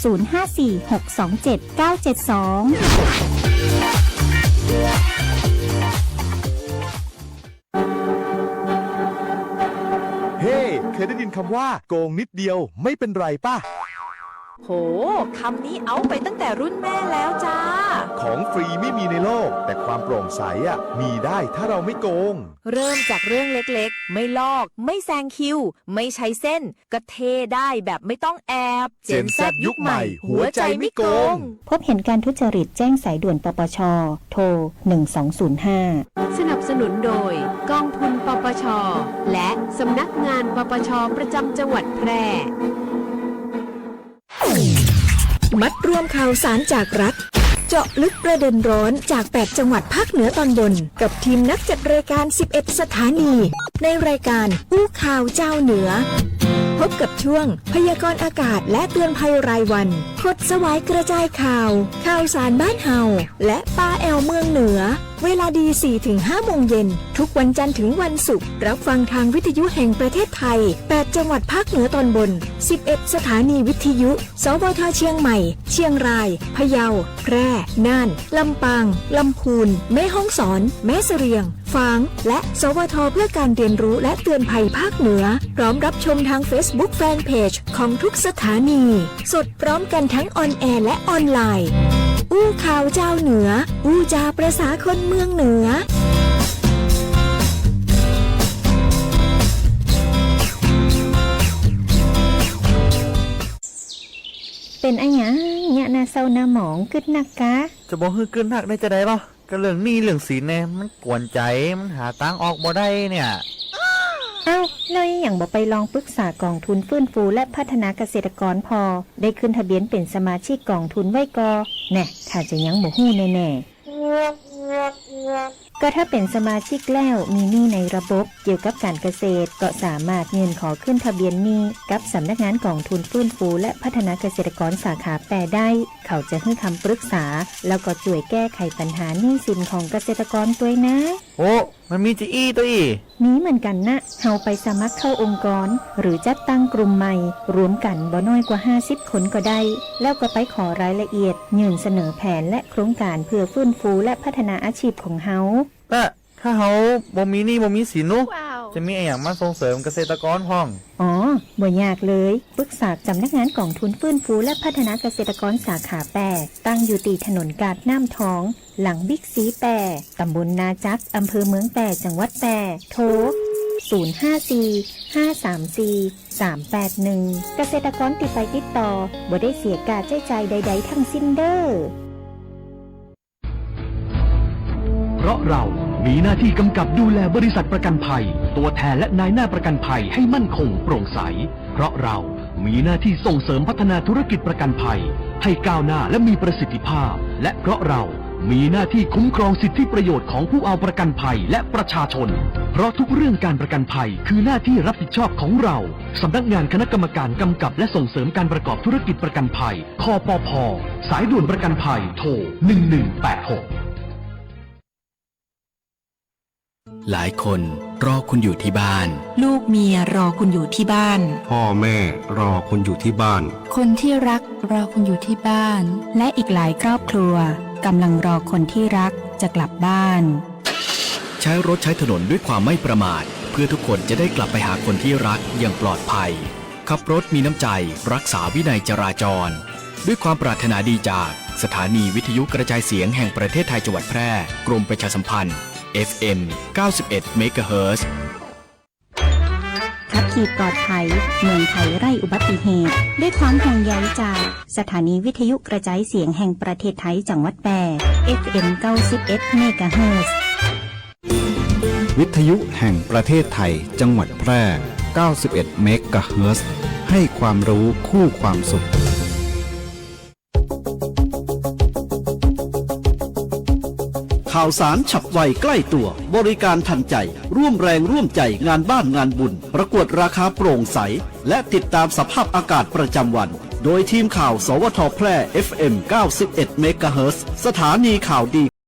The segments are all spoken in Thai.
054-627-972เฮ้เคยได้ยินคำว่าโกงนิดเดียวไม่เป็นไรป่ะ โห คำนี้เอาไปตั้งแต่รุ่นแม่แล้วจ้า ของฟรีไม่มีในโลก แต่ความโปร่งใสอะมีได้ถ้าเราไม่โกง เริ่มจากเรื่องเล็กๆ ไม่ลอก ไม่แซงคิว ไม่ใช้เส้น ก็เทได้แบบไม่ต้องแอบ Gen Z ยุคใหม่หัวใจไม่โกง พบเห็นการทุจริตแจ้งสายด่วนปปช โทร 1205สนับสนุนโดย กองทุนปปช และสำนักงานปปชประจำจังหวัดแพร่ มัดรวมข่าวสารจากรัฐ เจาะลึกประเด็นร้อนจาก 8 จังหวัดภาคเหนือตอนบน กับทีมนักจัดรายการ 11 สถานี ในรายการอู้ข่าวเจ้าเหนือ พบกับช่วงพยากรณ์อากาศและเตือนภัยรายวัน พดสวายกระจายข่าว ข่าวสารบ้านเฮาและปลาแอลเมืองเหนือ เวลาดี 4-5 โมงเย็น ทุกวันจันทร์ถึงวันศุกร์รับฟังทางวิทยุแห่งประเทศไทย 8 จังหวัดภาคเหนือตอนบน 11 สถานีวิทยุ สวทเชียงใหม่ เชียงราย พะเยา แพร่ น่าน ลำปาง ลำพูน แม่ฮ่องสอน แม่เสรียงฝางและสวทเพื่อการเรียนรู้และเตือนภัยภาคเหนือ พร้อมรับชมทาง Facebook Fanpage ของทุกสถานี สดพร้อมกันทั้งออนแอร์และออนไลน์ อู้ข่าวเจ้าเหนือ อู้จาประษาคนเมืองเหนือเป็นอะหยังเนี่ยนาเศร้าหน้าหมองกึดนักกะ จะบอกคือเกินหักได้จะได้ปะก็เรื่องหนี้เรื่องสีลเนี่ยมันกวนใจมันหาตังออกบ่ได้เนี่ย เอ้าแล้วอย่างบอกไปลองปรึกษากองทุนฟื้นฟูและพัฒนาเกษตรกรพอ ได้ขึ้นทะเบียนเป็นสมาชิกกองทุนไว้กอแน่ถ้าจะยังบ่ฮู้แน่ๆ ก็ถ้าเป็นสมาชิกแล้วมีหนี้ในระบบเกี่ยวกับการเกษตร ก็สามารถเงินขอขึ้นทะเบียนหนี้กับสำนักงานกองทุนฟื้นฟู และพัฒนาเกษตรกรสาขาแปรได้ เขาจะให้คำปรึกษา แล้วก็ช่วยแก้ไขปัญหาหนี้สินของเกษตรกรตัวยนะ โอ้มันมีจีอี้ตัวอีนี้เหมือนกันนะเฮาไปสมัครเข้าองค์กร หรือจัดตั้งกลุ่มใหม่ รวมกันบ่น้อยกว่า 50 คนก็ได้ แล้วก็ไปขอรายละเอียดยื่นเสนอแผนและโครงการเพื่อฟื้นฟูและพัฒนาอาชีพของเฮา แต่ถ้าเขาบ่มีหนี้บ่มีสินนุจะมีไอ้อย่างมาส่งเสริมเกษตรกรพ้อง อ๋อ บ่ยากเลย ปรึกษาสำนักงานกองทุนฟื้นฟูและพัฒนาเกษตรกรสาขาแปรตั้งอยู่ตีถนนกาดน้ำทอง หลังบิ๊กซีแปรตำบลนาจักอำเภอเมืองแปรจังหวัดแปรโทร054-534-381 เกษตรกรติดไปติดต่อบ่ได้เสียการใช้จ่ายใด ๆ ทั้งสิ้นเด้อ เพราะเรามีหน้าที่กำกับดูแลบริษัทประกันภัย ตัวแทนและนายหน้าประกันภัยให้มั่นคงโปร่งใส เพราะเรามีหน้าที่ส่งเสริมพัฒนาธุรกิจประกันภัย ให้ก้าวหน้าและมีประสิทธิภาพ และเพราะเรามีหน้าที่คุ้มครองสิทธิประโยชน์ของผู้เอาประกันภัยและประชาชน เพราะทุกเรื่องการประกันภัยคือหน้าที่รับผิดชอบของเรา สำนักงานคณะกรรมการกำกับและส่งเสริมการประกอบธุรกิจประกันภัย คอปพสายด่วนประกันภัย โทร 1186 หลายคนรอคุณอยู่ที่บ้าน ลูกเมียรอคุณอยู่ที่บ้าน พ่อแม่รอคุณอยู่ที่บ้าน คนที่รักรอคุณอยู่ที่บ้าน และอีกหลายครอบครัวกำลังรอคนที่รักจะกลับบ้าน ใช้รถใช้ถนนด้วยความไม่ประมาท เพื่อทุกคนจะได้กลับไปหาคนที่รักอย่างปลอดภัย ขับรถมีน้ำใจ รักษาวินัยจราจร ด้วยความปรารถนาดีจาก สถานีวิทยุกระจายเสียงแห่งประเทศไทยจังหวัดแพร่ กรมประชาสัมพันธ์ FM 91เมกะเฮิรตซ์ขับขี่ปลอดภัย เมืองไทยไร่อุบัติเหตุ ด้วยความห่วงใยจาก สถานีวิทยุกระจายเสียงแห่งประเทศไทยจังหวัดแปร FM 91เมกะเฮิรตซ์วิทยุแห่งประเทศไทยจังหวัดแพร่ 91เมกะเฮิรตซ์ให้ความรู้คู่ความสุข ข่าวสารฉับไวใกล้ตัว บริการทันใจ ร่วมแรงร่วมใจงานบ้านงานบุญ ประกวดราคาโปร่งใส และติดตามสภาพอากาศประจำวัน โดยทีมข่าว สวทแพร่ FM 91เมกะเฮิรตซ์สถานีข่าวดี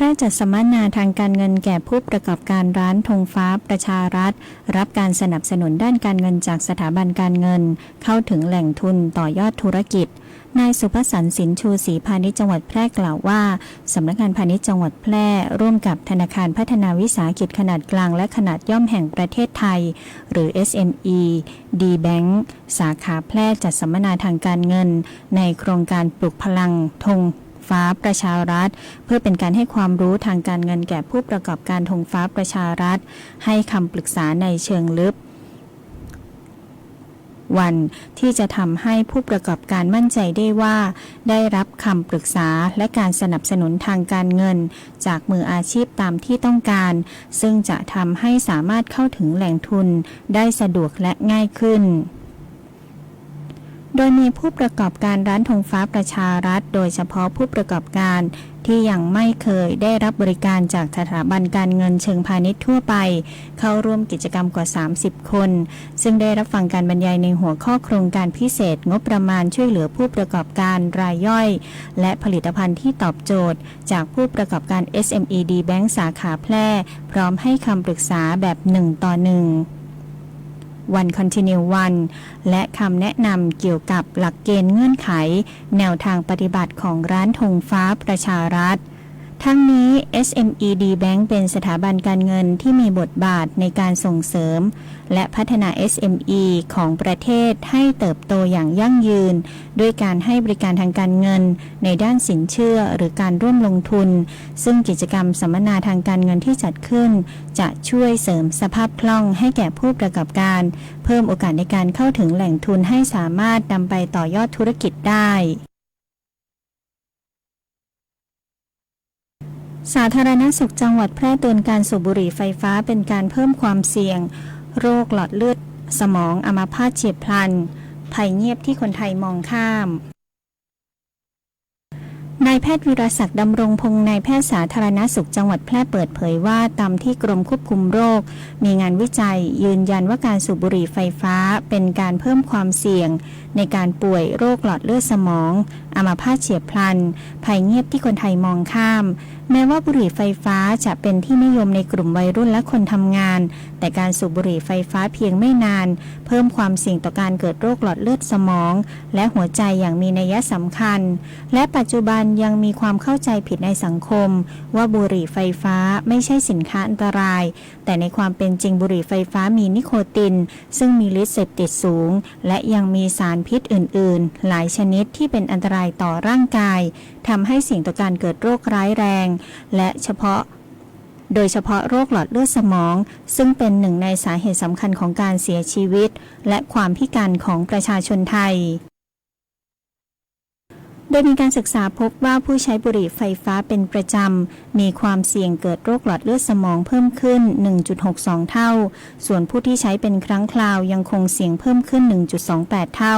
พร่จัดสัมมนาทางการเงินแก่ผู้ประกอบการร้านธงฟ้าประชารัฐ รับการสนับสนุนด้านการเงินจากสถาบันการเงิน เข้าถึงแหล่งทุนต่อยอดธุรกิจนายสุภสันต์สินชูศรีพาณิชย์จังหวัดแพร่กล่าวว่า สำนักงานพาณิชย์จังหวัดแพร่ ร่วมกับธนาคารพัฒนาวิสาหกิจขนาดกลางและขนาดย่อมแห่งประเทศไทย หรือ SME D Bank สาขาแพร่จัดสัมมนาทางการเงิน ในโครงการปลุกพลังธง ฟ้าประชารัฐ เพื่อเป็นการให้ความรู้ทางการเงินแก่ผู้ประกอบการธงฟ้าประชารัฐ ให้คำปรึกษาในเชิงลึกวันที่จะทำให้ผู้ประกอบการมั่นใจได้ว่า ได้รับคำปรึกษาและการสนับสนุนทางการเงิน จากมืออาชีพตามที่ต้องการ ซึ่งจะทำให้สามารถเข้าถึงแหล่งทุนได้สะดวกและง่ายขึ้น โดยมีผู้ประกอบการร้านธงฟ้าประชารัฐ โดยเฉพาะผู้ประกอบการที่ยังไม่เคยได้รับบริการจากสถาบันการเงินเชิงพาณิชย์ทั่วไป เข้าร่วมกิจกรรมกว่า 30 คน ซึ่งได้รับฟังการบรรยายในหัวข้อโครงการพิเศษงบประมาณช่วยเหลือผู้ประกอบการรายย่อย และผลิตภัณฑ์ที่ตอบโจทย์ จากผู้ประกอบการ SMED Bank สาขาแพร่ พร้อมให้คำปรึกษาแบบหนึ่งต่อหนึ่ง วันคอนติเนียวันและคำแนะนำเกี่ยวกับหลักเกณฑ์เงื่อนไข แนวทางปฏิบัติของร้านธงฟ้าประชารัฐ ทั้งนี้ SMED Bank เป็นสถาบันการเงินที่มีบทบาทในการส่งเสริม และพัฒนา SME ของประเทศให้เติบโตอย่างยั่งยืน ด้วยการให้บริการทางการเงิน ในด้านสินเชื่อหรือการร่วมลงทุน ซึ่งกิจกรรมสัมมนาทางการเงินที่จัดขึ้น จะช่วยเสริมสภาพคล่องให้แก่ผู้ประกอบการ เพิ่มโอกาสในการเข้าถึงแหล่งทุนให้สามารถนำไปต่อยอดธุรกิจได้ สาธารณสุขจังหวัดแพร่เตือนการสูบบุหรี่ไฟฟ้าเป็นการเพิ่มความเสี่ยง โรคหลอดเลือด สมองอัมาพาตเฉียบพลัน ภัยเงียบที่คนไทยมองข้าม นายแพทย์วิรศักดิ์ดำรงพงศ์นายแพทย์สาธารณสุขจังหวัดแพร่เปิดเผยว่าตามที่กรมควบคุมโรค มีงานวิจัย ยืนยันว่าการสูบบุหรี่ไฟฟ้า เป็นการเพิ่มความเสี่ยง ในการป่วยโรคหลอดเลือดสมองอัมาพาตเฉียบพลัน ภัยเงียบที่คนไทยมองข้าม แม้ว่าบุหรี่ไฟฟ้าจะเป็นที่นิยมในกลุ่มวัยรุ่นและคนทำงาน แต่การสูบบุหรี่ไฟฟ้าเพียงไม่นาน เพิ่มความเสี่ยงต่อการเกิดโรคหลอดเลือดสมอง และหัวใจอย่างมีนัยสำคัญ และปัจจุบันยังมีความเข้าใจผิดในสังคม ว่าบุหรี่ไฟฟ้าไม่ใช่สินค้าอันตราย แต่ในความเป็นจริงบุหรี่ไฟฟ้ามีนิโคติน ซึ่งมีฤทธิ์เสพติดสูง และยังมีสารพิษอื่น ๆ หลายชนิดที่เป็นอันตรายต่อร่างกาย ทำให้เสี่ยงต่อการเกิดโรคร้ายแรง และเฉพาะ โดยเฉพาะโรคหลอดเลือดสมอง ซึ่งเป็นหนึ่งในสาเหตุสำคัญของการเสียชีวิต และความพิการของประชาชนไทยโดยมีการศึกษาพบว่าผู้ใช้บุหรี่ไฟฟ้าเป็นประจำ มีความเสี่ยงเกิดโรคหลอดเลือดสมองเพิ่มขึ้น 1.62 เท่า ส่วนผู้ที่ใช้เป็นครั้งคราวยังคงเสี่ยงเพิ่มขึ้น 1.28 เท่า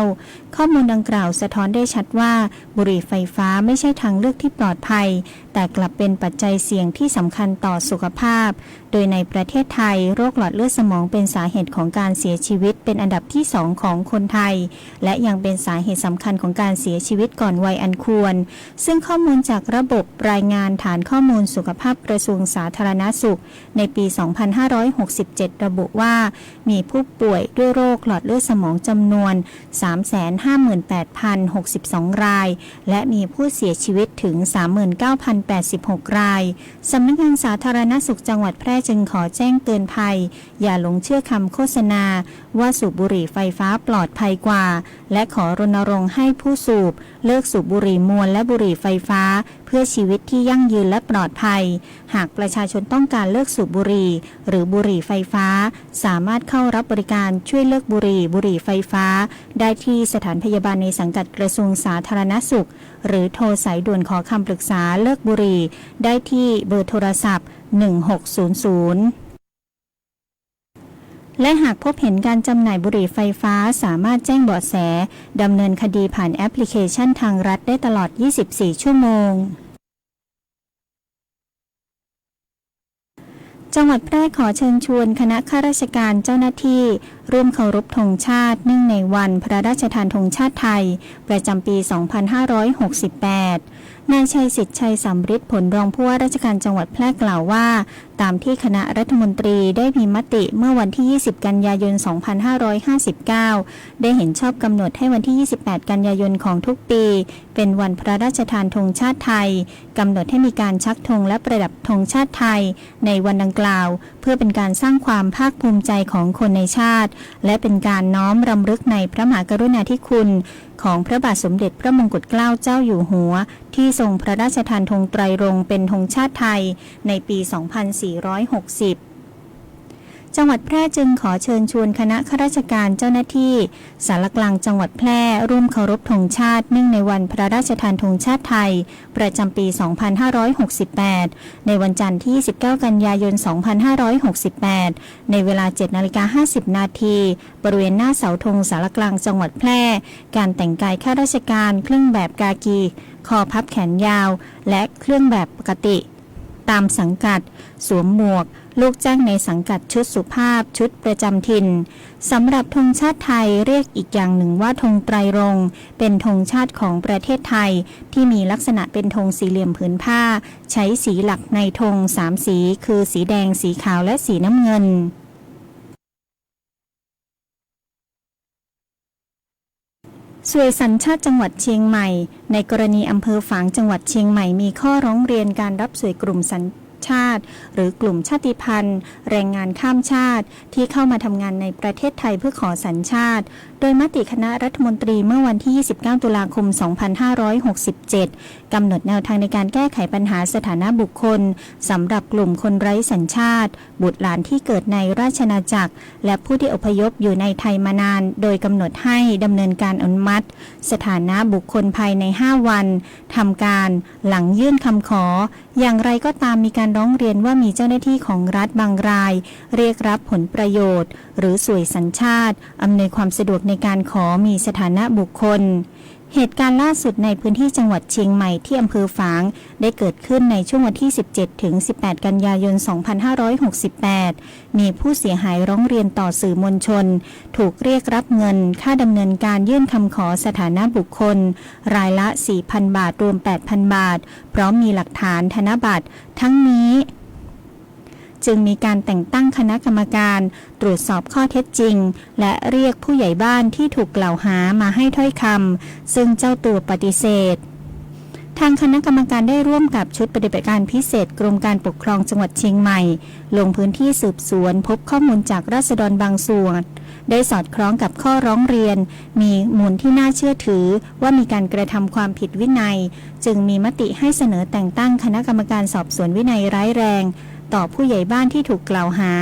ข้อมูลดังกล่าวสะท้อนได้ชัดว่า บุหรี่ไฟฟ้าไม่ใช่ทางเลือกที่ปลอดภัย แต่กลับเป็นปัจจัยเสี่ยงที่สำคัญต่อสุขภาพ โดยในประเทศไทย โรคหลอดเลือดสมองเป็นสาเหตุของการเสียชีวิต เป็นอันดับที่สองของคนไทย และยังเป็นสาเหตุสำคัญของการเสียชีวิตก่อนวัยอันควร ซึ่งข้อมูลจากระบบรายงานฐานข้อมูลสุขภาพกระทรวงสาธารณสุข ในปี 2567 ระบุว่า มีผู้ป่วยด้วยโรคหลอดเลือดสมองจำนวน3 5 0 58,062 ราย และมีผู้เสียชีวิตถึง 39,086 ราย สำนักงานสาธารณสุขจังหวัดแพร่จึงขอแจ้งเตือนภัย อย่าหลงเชื่อคำโฆษณา ว่าสูบบุหรี่ไฟฟ้าปลอดภัยกว่า และขอรณรงค์ให้ผู้สูบ เลิกสูบบุหรี่มวลและบุหรี่ไฟฟ้าเพื่อชีวิตที่ยั่งยืนและปลอดภัย หากประชาชนต้องการเลิกสูบบุหรี่ หรือบุหรี่ไฟฟ้า สามารถเข้ารับบริการช่วยเลิกบุหรี่ บุหรี่ไฟฟ้า ได้ที่สถานพยาบาลในสังกัดกระทรวงสาธารณสุข หรือโทรสายด่วนขอคำปรึกษาเลิกบุหรี่ ได้ที่เบอร์โทรศัพท์ 1600 และหากพบเห็นการจำหน่ายบุหรี่ไฟฟ้าสามารถแจ้งเบาะแส ดำเนินคดีผ่านแอปพลิเคชันทางรัฐได้ตลอด 24 ชั่วโมง จังหวัดแพร่ขอเชิญชวนคณะข้าราชการเจ้าหน้าที่ ร่วมเคารพธงชาติเนื่องในวันพระราชทานธงชาติไทย ประจำปี 2568นายชัยสิทธิ์ชัยสำริดผลรองผู้ว่าราชการจังหวัดแพร่กล่าวว่า ตามที่คณะรัฐมนตรีได้มีมติเมื่อวันที่ 20 กันยายน 2559 ได้เห็นชอบกำหนดให้วันที่ 28 กันยายนของทุกปี เป็นวันพระราชทานธงชาติไทยกำหนดให้มีการชักธงและประดับธงชาติไทย ในวันดังกล่าว เพื่อเป็นการสร้างความภาคภูมิใจของคนในชาติ และเป็นการน้อมรำลึกในพระมหากรุณาธิคุณของพระบาทสมเด็จพระมงกุฎเกล้าเจ้าอยู่หัว ที่ทรงพระราชทานธงไตรรงเป็นธงชาติไทยในปี2460 จังหวัดแพร่จึงขอเชิญชวนคณะข้าราชการเจ้าหน้าที่ สารกลางจังหวัดแพร่ร่วมเคารพธงชาติเนื่องในวันพระราชทานธงชาติไทย ประจำปี 2568 ในวันจันทร์ที่ 19 กันยายน 2568 ในเวลา 7นาฬิกา50 นาทีบริเวณหน้าเสาธงสารกลางจังหวัดแพร่ การแต่งกายข้าราชการเครื่องแบบกากี คอพับแขนยาว และเครื่องแบบปกติ ตามสังกัด สวมหมวก ลูกจ้างในสังกัดชุดสุภาพชุดประจำถิ่นสำหรับธงชาติไทยเรียกอีกอย่างหนึ่งว่าธงไตรรงเป็นธงชาติของประเทศไทย ที่มีลักษณะเป็นธงสี่เหลี่ยมผืนผ้า ใช้สีหลักในธงสามสี คือสีแดงสีขาวและสีน้ำเงิน สวยสัญชาติจังหวัดเชียงใหม่ ในกรณีอำเภอฝางจังหวัดเชียงใหม่มีข้อร้องเรียนการรับสวยกลุ่มสัญ ชาติ หรือกลุ่มชาติพันธุ์ แรงงานข้ามชาติ ที่เข้ามาทำงานในประเทศไทยเพื่อขอสัญชาติ โดยมติคณะรัฐมนตรีเมื่อวันที่ 29 ตุลาคม 2567 กำหนดแนวทางในการแก้ไขปัญหาสถานะบุคคลสำหรับกลุ่มคนไร้สัญชาติ บุตรหลานที่เกิดในราชอาณาจักร และผู้ที่อพยพอยู่ในไทยมานาน โดยกำหนดให้ดำเนินการอนุมัติ สถานะบุคคลภายใน 5 วันทำการหลังยื่นคำขอ อย่างไรก็ตามมีการร้องเรียนว่ามีเจ้าหน้าที่ของรัฐบางราย เรียกรับผลประโยชน์ หรือสวยสัญชาติอำนวยความสะดวกในการขอมีสถานะบุคคล เหตุการณ์ล่าสุดในพื้นที่จังหวัดเชียงใหม่ที่อำเภอฝาง ได้เกิดขึ้นในช่วงวันที่ 17 ถึง 18 กันยายน 2568 มีผู้เสียหายร้องเรียนต่อสื่อมวลชน ถูกเรียกรับเงิน ค่าดำเนินการยื่นคำขอสถานะบุคคล รายละ 4,000 บาท รวม 8,000 บาท พร้อมมีหลักฐานธนบัตร ทั้งนี้ จึงมีการแต่งตั้งคณะกรรมการตรวจสอบข้อเท็จจริง และเรียกผู้ใหญ่บ้านที่ถูกกล่าวหามาให้ถ้อยคำซึ่งเจ้าตัวปฏิเสธทางคณะกรรมการได้ร่วมกับชุดปฏิบัติการพิเศษกรมการปกครองจังหวัดเชียงใหม่ ลงพื้นที่สืบสวนพบข้อมูลจากราษฎรบางส่วน ได้สอดคล้องกับข้อร้องเรียน มีมูลที่น่าเชื่อถือว่ามีการกระทำความผิดวินัย จึงมีมติให้เสนอแต่งตั้งคณะกรรมการสอบสวนวินัยร้ายแรง ต่อผู้ใหญ่บ้านที่ถูกกล่าวหา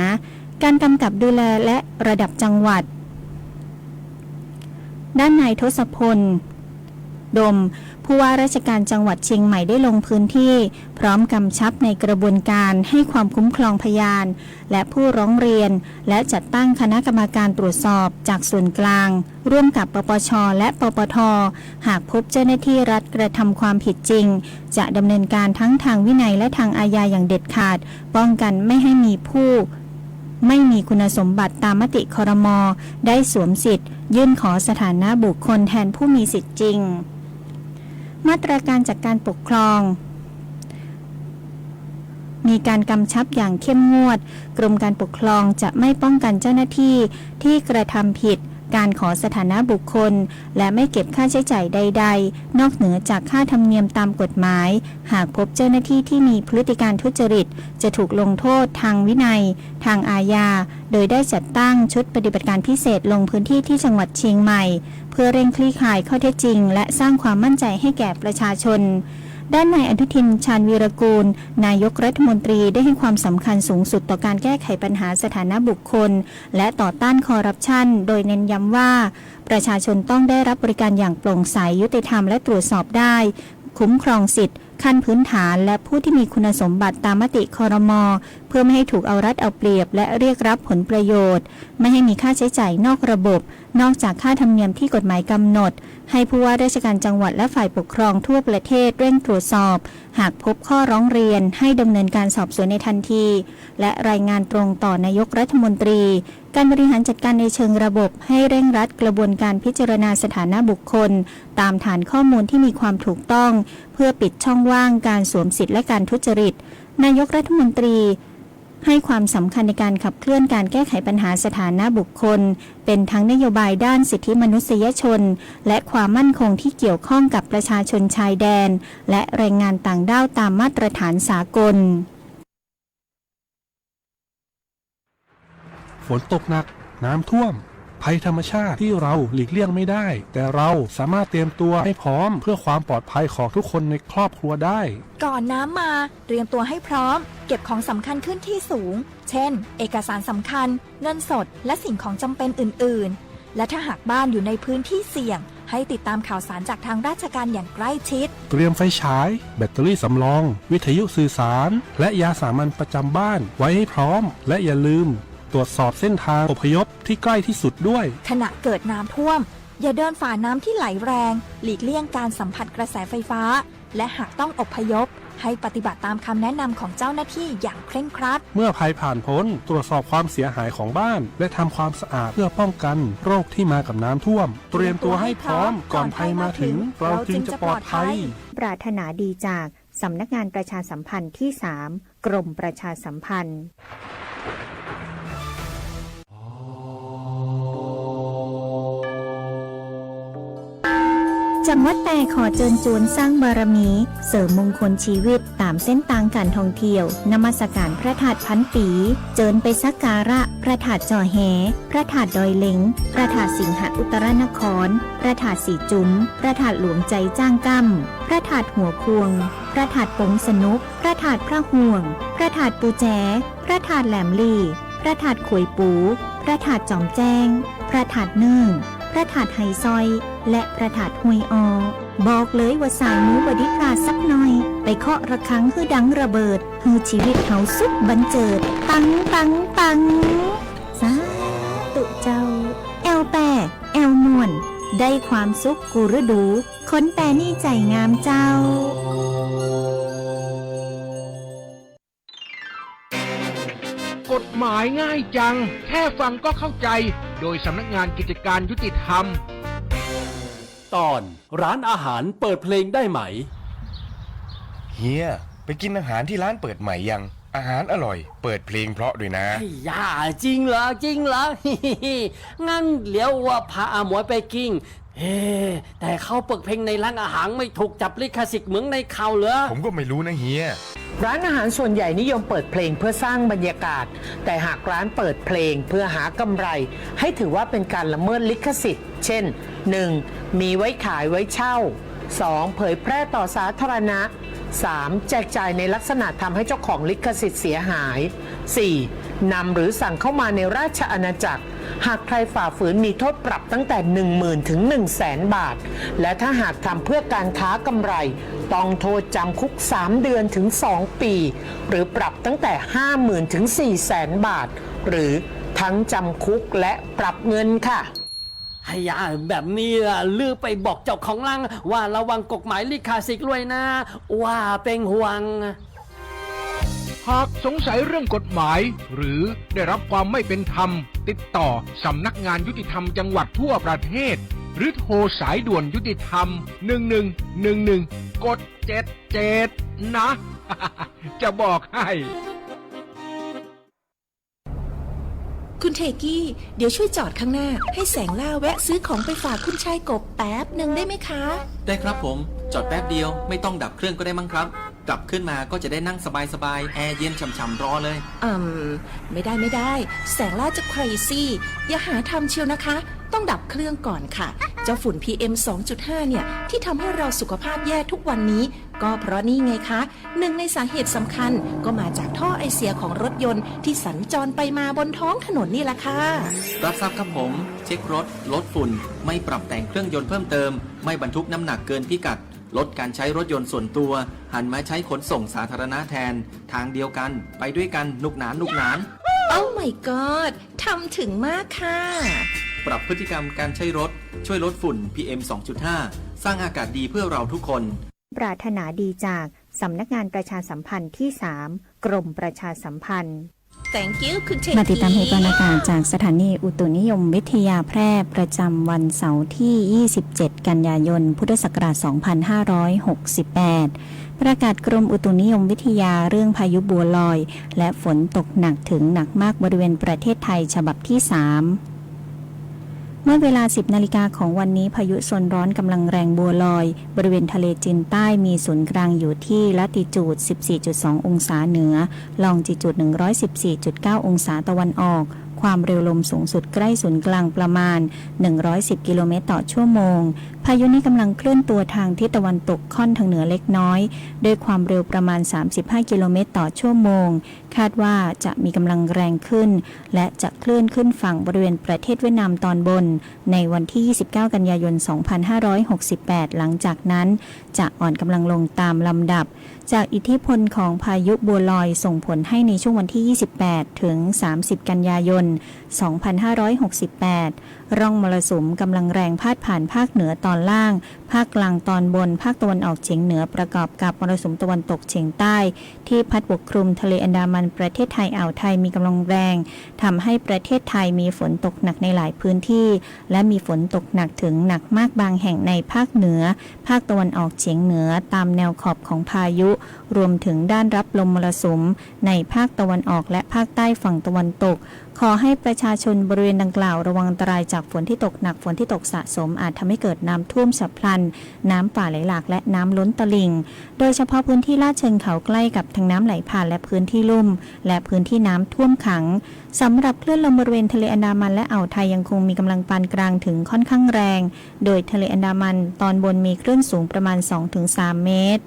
การกำกับดูแลและระดับจังหวัด ด้านนายทศพล ดม ผู้ว่าราชการจังหวัดเชียงใหม่ได้ลงพื้นที่ พร้อมกำชับในกระบวนการให้ความคุ้มครองพยาน และผู้ร้องเรียน และจัดตั้งคณะกรรมการตรวจสอบจากส่วนกลาง ร่วมกับปปช และปปท หากพบเจ้าหน้าที่รัฐกระทำความผิดจริง จะดำเนินการทั้งทางวินัยและทางอาญาอย่างเด็ดขาด ป้องกันไม่ให้มีผู้ไม่มีคุณสมบัติตามมติคอรมอได้สวมสิทธิ์ ยื่นขอสถานะบุคคลแทนผู้มีสิทธิ์จริง มาตรการจากการปกครอง มีการกำชับอย่างเข้มงวด กรมการปกครองจะไม่ป้องกันเจ้าหน้าที่ที่กระทำผิด การขอสถานะบุคคล และไม่เก็บค่าใช้จ่ายใด ๆ นอกเหนือจากค่าธรรมเนียมตามกฎหมาย หากพบเจ้าหน้าที่ที่มีพฤติการทุจริต จะถูกลงโทษทางวินัย ทางอาญา โดยได้จัดตั้งชุดปฏิบัติการพิเศษลงพื้นที่ที่จังหวัดเชียงใหม่ เพื่อเร่งคลี่คลายข้อเท็จจริง และสร้างความมั่นใจให้แก่ประชาชน ด้านนายอนุทินชาญวีรกูล นายกรัฐมนตรีได้ให้ความสำคัญสูงสุดต่อการแก้ไขปัญหาสถานะบุคคล และต่อต้านคอร์รัปชัน โดยเน้นย้ำว่า ประชาชนต้องได้รับบริการอย่างโปร่งใสยุติธรรมและตรวจสอบได้ คุ้มครองสิทธิ์ขั้นพื้นฐานและผู้ที่มีคุณสมบัติตามมติคอรมอเพื่อไม่ให้ถูกเอารัดเอาเปรียบ และเรียกรับผลประโยชน์ ไม่ให้มีค่าใช้จ่ายนอกระบบ นอกจากค่าธรรมเนียมที่กฎหมายกำหนด ให้ผู้ว่าราชการจังหวัดและฝ่ายปกครองทั่วประเทศเร่งตรวจสอบ หากพบข้อร้องเรียนให้ดำเนินการสอบสวนในทันที และรายงานตรงต่อนายกรัฐมนตรี การบริหารจัดการในเชิงระบบ ให้เร่งรัดกระบวนการพิจารณาสถานะบุคคล ตามฐานข้อมูลที่มีความถูกต้อง เพื่อปิดช่องว่างการสวมสิทธิและการทุจริตนายกรัฐมนตรี ให้ความสำคัญในการขับเคลื่อนการแก้ไขปัญหาสถานะบุคคล เป็นทั้งนโยบายด้านสิทธิมนุษยชน และความมั่นคงที่เกี่ยวข้องกับประชาชนชายแดน และแรงงานต่างด้าวตามมาตรฐานสากล ฝนตกหนัก น้ำท่วม ภัยธรรมชาติที่เราหลีกเลี่ยงไม่ได้ แต่เราสามารถเตรียมตัวให้พร้อมเพื่อความปลอดภัยของทุกคนในครอบครัวได้ ก่อนน้ำมา เตรียมตัวให้พร้อม เก็บของสำคัญขึ้นที่สูง เช่น เอกสารสำคัญ เงินสด และสิ่งของจำเป็นอื่น ๆ และถ้าหากบ้านอยู่ในพื้นที่เสี่ยง ให้ติดตามข่าวสารจากทางราชการอย่างใกล้ชิด เตรียมไฟฉาย แบตเตอรี่สำรอง วิทยุสื่อสาร และยาสามัญประจำบ้านไว้ให้พร้อม และอย่าลืม ตรวจสอบเส้นทางอพยพที่ใกล้ที่สุดด้วย ขณะเกิดน้ำท่วม อย่าเดินฝ่าน้ำที่ไหลแรง หลีกเลี่ยงการสัมผัสกระแสไฟฟ้า และหากต้องอพยพ ให้ปฏิบัติตามคำแนะนำของเจ้าหน้าที่อย่างเคร่งครัด เมื่อภัยผ่านพ้น ตรวจสอบความเสียหายของบ้าน และทำความสะอาดเพื่อป้องกันโรคที่มากับน้ำท่วม เตรียมตัวให้พร้อมก่อนภัยมาถึง เราจึงจะปลอดภัย ปรารถนาดีจากสำนักงานประชาสัมพันธ์ที่ 3 กรมประชาสัมพันธ์ จังหวัดแต่ขอเจิญจวนสร้างบารมี เสริมมงคลชีวิตตามเส้นทางการท่องเที่ยวนมัสการพระธาตุพันปี เจิญไปสักการะ พระธาตุจอแห พระธาตุดอยเหลงพระธาตุสิงหอุตรนคร พระธาตุสีจุ้มพระธาตุหลวงใจจ้างกั้มพระธาตุหัวควง พระธาตุปงสนุก พระธาตุพระห่วง พระธาตุปูแจ พระธาตุแหลมลีพระธาตุขวยปู พระธาตุจอมแจ้ง พระธาตุเนื่อง พระธาตุไฮซอย และพระธาตุห้วยออ บอกเลยว่าสายมูบดิพลาสักหน่อย ไปเคาะระฆังคือดังระเบิดฮือชีวิตเขาสุดบันเจิดปังปังปังสาตุเจ้า แอลแปะแอลนวลได้ความสุขกูฤดูค้นแปรนี่ใจงามเจ้ากฎหมายง่ายจัง แค่ฟังก็เข้าใจ โดยสำนักงานกิจการยุติธรรม ตอนร้านอาหารเปิดเพลงได้ไหม เฮียไปกินอาหารที่ร้านเปิดใหม่ยัง อาหารอร่อย เปิดเพลงเพราะด้วยนะอย่าจริงเหรอจริงเหรอ งั้นเดี๋ยวว่าพาอาหมวยไปกิน เฮ้แต่เขาเปิดเพลงในร้านอาหารไม่ถูกจับลิขสิทธิ์เหมือนในข่าวเหรอผมก็ไม่รู้นะเฮีย ร้านอาหารส่วนใหญ่นิยมเปิดเพลงเพื่อสร้างบรรยากาศ แต่หากร้านเปิดเพลงเพื่อหากำไร ให้ถือว่าเป็นการละเมิดลิขสิทธิ์ เช่น 1. มีไว้ขายไว้เช่า 2. เผยแพร่ต่อสาธารณะ 3. แจกจ่ายในลักษณะทำให้เจ้าของลิขสิทธิ์เสียหาย 4. นำหรือสั่งเข้ามาในราชอาณาจักร หากใครฝ่าฝืนมีโทษปรับตั้งแต่ 10,000 ถึง 1 0 0 0 0แสนบาท และถ้าหากทำเพื่อการค้ากำไร ต้องโทษจำคุก 3 เดือนถึง 2 ปี หรือปรับตั้งแต่ 50,000 ถึง 4 0 0แสนบาท หรือทั้งจำคุกและปรับเงินค่ะไอ้ยาแบบนี้ล่ะลือไปบอกเจ้าของร้านว่าระวังกฎหมายลิขสิทธิ์ด้วยนะ ว่าเป็นห่วง หากสงสัยเรื่องกฎหมาย หรือได้รับความไม่เป็นธรรม ติดต่อสำนักงานยุติธรรมจังหวัดทั่วประเทศ หรือโทรสายด่วนยุติธรรม 1111 กด 77 นะ จะบอกให้ คุณเทกี้ เดี๋ยวช่วยจอดข้างหน้า ให้แสงล่าแวะซื้อของไปฝากคุณชายกบแป๊บหนึ่งได้ไหมคะ ได้ครับผม จอดแป๊บเดียวไม่ต้องดับเครื่องก็ได้มั้งครับ กลับขึ้นมาก็จะได้นั่งสบายๆแอร์เย็นฉ่ำๆรอเลย อืม ไม่ได้ไม่ได้ แสงล่าจะใครซี่ อย่าหาทำเชียวนะคะ ต้องดับเครื่องก่อนค่ะ เจ้าฝุ่น PM 2.5 เนี่ย ที่ทำให้เราสุขภาพแย่ทุกวันนี้ ก็เพราะนี่ไงคะหนึ่งในสาเหตุสำคัญก็มาจากท่อไอเสียของรถยนต์ที่สัญจรไปมาบนท้องถนนนี่แหละค่ะ รับทราบครับผม เช็ครถ ลดฝุ่น ไม่ปรับแต่งเครื่องยนต์เพิ่มเติม ไม่บรรทุกน้ำหนักเกินพิกัด ลดการใช้รถยนต์ส่วนตัว หันมาใช้ขนส่งสาธารณะแทน ทางเดียวกัน ไปด้วยกันนุกหนานนุกหนาน โอ้ my god ทำถึงมากค่ะ ปรับพฤติกรรมการใช้รถ ช่วยลดฝุ่น PM 2.5 สร้างอากาศดีเพื่อเราทุกคน ปรารถนาดีจาก สำนักงานประชาสัมพันธ์ที่ 3 กรมประชาสัมพันธ์ thank you คุณเชมาติดตามเหตุการณ์อากาศจากสถานีอุตุนิยมวิทยาแพร่ประจำวันเสาร์ที่ 27 กันยายน พุทธศักราช 2568 ประกาศกรมอุตุนิยมวิทยาเรื่องพายุบัวลอย และฝนตกหนักถึงหนักมากบริเวณประเทศไทยฉบับที่ 3 มื่อเวลา 10นาฬิกาของวันนี้พายุโซนร้อนกำลังแรงบัวลอย บริเวณทะเลจีนใต้มีศูนย์กลางอยู่ที่ละติจูด 14.2 องศาเหนือ ลองจิจูด 114.9 องศาตะวันออก ความเร็วลมสูงสุดใกล้ศูนย์กลางประมาณ 110 กิโลเมตรต่อชั่วโมง พายุนี้กำลังเคลื่อนตัวทางทิศตะวันตกค่อนทางเหนือเล็กน้อย ด้วยความเร็วประมาณ 35 กิโลเมตรต่อชั่วโมง คาดว่าจะมีกำลังแรงขึ้น และจะเคลื่อนขึ้นฝั่งบริเวณประเทศเวียดนามตอนบน ในวันที่ 29 กันยายน 2568 หลังจากนั้น จะอ่อนกำลังลงตามลำดับ จากอิทธิพลของพายุบัวลอยส่งผลให้ในช่วงวันที่ 28 ถึง 30 กันยายน 2568 ร่องมรสุมกำลังแรงพาดผ่านภาคเหนือตอนล่าง ภาคกลางตอนบน ภาคตะวันออกเฉียงเหนือประกอบกับมรสุมตะวันตกเฉียงใต้ ที่พัดปกคลุมทะเลอันดามันประเทศไทยอ่าวไทยมีกำลังแรง ทำให้ประเทศไทยมีฝนตกหนักในหลายพื้นที่ และมีฝนตกหนักถึงหนักมากบางแห่งในภาคเหนือ ภาคตะวันออกเฉียงเหนือตามแนวขอบของพายุ รวมถึงด้านรับลมมรสุมในภาคตะวันออกและภาคใต้ฝั่งตะวันตก ขอให้ประชาชนบริเวณดังกล่าวระวังอันตรายจากฝนที่ตกหนักฝนที่ตกสะสมอาจทำให้เกิดน้ำท่วมฉับพลัน น้ำป่าไหลหลากและน้ำล้นตลิ่ง โดยเฉพาะพื้นที่ลาดเชิงเขาใกล้กับทางน้ำไหลผ่านและพื้นที่ลุ่ม และพื้นที่น้ำท่วมขังสำหรับคลื่นลมบริเวณทะเลอันดามันและอ่าวไทยยังคงมีกำลังปานกลางถึงค่อนข้างแรง โดยทะเลอันดามันตอนบนมีคลื่นสูงประมาณ 2-3 เมตร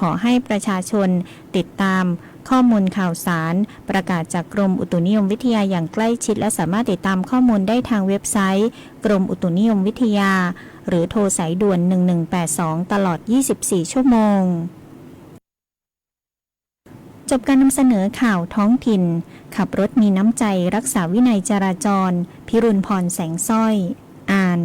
ขอให้ประชาชนติดตามข้อมูลข่าวสาร ประกาศจากกรมอุตุนิยมวิทยาอย่างใกล้ชิด และสามารถติดตามข้อมูลได้ทางเว็บไซต์ กรมอุตุนิยมวิทยา หรือโทรสายด่วน 1182 ตลอด 24 ชั่วโมง จบการนำเสนอข่าวท้องถิ่น ขับรถมีน้ำใจรักษาวินัยจราจร พิรุณพรแสงสร้อย อ่าน